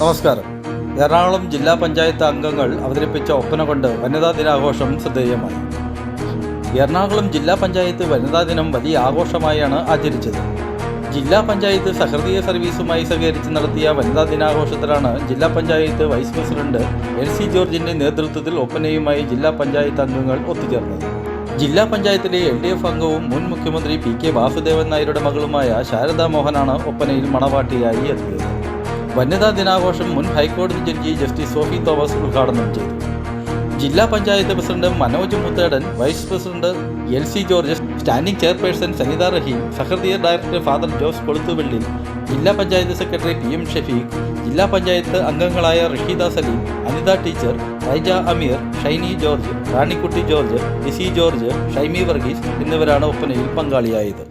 നമസ്കാരം. എറണാകുളം ജില്ലാ പഞ്ചായത്ത് അംഗങ്ങൾ അവതരിപ്പിച്ച ഒപ്പന കൊണ്ട് വനിതാ ദിനാഘോഷം ശ്രദ്ധേയമായി. എറണാകുളം ജില്ലാ പഞ്ചായത്ത് വനിതാ ദിനം വലിയ ആഘോഷമായാണ് ആചരിച്ചത്. ജില്ലാ പഞ്ചായത്ത് സഹൃദയ സർവീസുമായി സഹകരിച്ച് നടത്തിയ വനിതാ ദിനാഘോഷത്തിലാണ് ജില്ലാ panchayat vice president L C ജോർജിന്റെ നേതൃത്വത്തിൽ ഒപ്പനയുമായി ജില്ലാ പഞ്ചായത്ത് അംഗങ്ങൾ ഒത്തുചേർന്നത്. ജില്ലാ പഞ്ചായത്തിലെ എൽ ഡി എഫ് അംഗവും മുൻ മുഖ്യമന്ത്രി പി കെ വാസുദേവൻ നായരുടെ മകളുമായ ശാരദാ മോഹനാണ് ഒപ്പനയിൽ മണവാട്ടിയായി എത്തിയത്. വനിതാ ദിനാഘോഷം മുൻ ഹൈക്കോടതി ജഡ്ജി ജസ്റ്റിസ് സോഫി തോമസ് ഉദ്ഘാടനം ചെയ്തു. ജില്ലാ panchayat president Manoj Muthedan vice president L C George standing chairperson Sanitha Rahim Sahrudaya director father Jose Koluthuvelli ജില്ലാ panchayat secretary P M Shafeeq ജില്ലാ പഞ്ചായത്ത് അംഗങ്ങളായ Rasheeda Saleem Anitha teacher Raija Ameer Shiny George Ranikutty George Lissy George Shaimi Varghese എന്നിവരാണ് ഒപ്പനയിൽ പങ്കാളിയായത്.